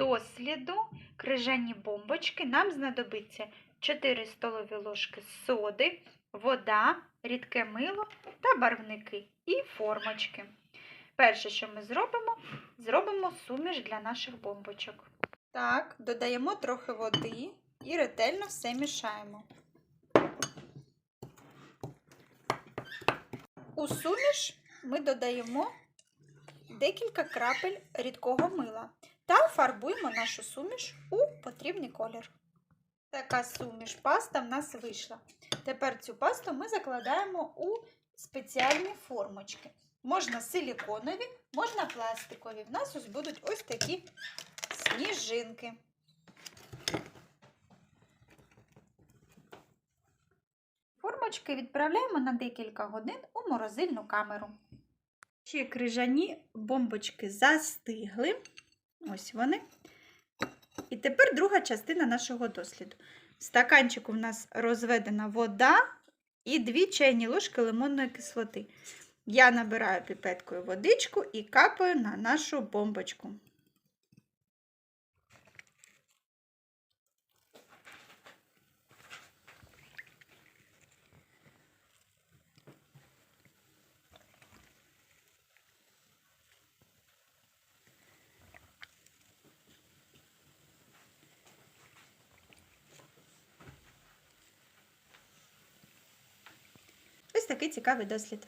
досліду крижані бомбочки нам знадобиться 4 столові ложки соди, вода, рідке мило та барвники і формочки. Перше, що ми зробимо, зробимо суміш для наших бомбочок. Так, додаємо трохи води і ретельно все мішаємо. У суміш ми додаємо декілька крапель рідкого мила та фарбуємо нашу суміш у потрібний колір. Така суміш паста в нас вийшла. Тепер цю пасту ми закладаємо у спеціальні формочки. Можна силіконові, можна пластикові. В нас ось будуть ось такі сніжинки. Формочки відправляємо на декілька годин у морозильну камеру. Ще крижані бомбочки застигли. Ось вони. І тепер друга частина нашого досліду. В стаканчику в нас розведена вода і дві чайні ложки лимонної кислоти. Я набираю піпеткою водичку і капаю на нашу бомбочку. Ось такий цікавий дослід.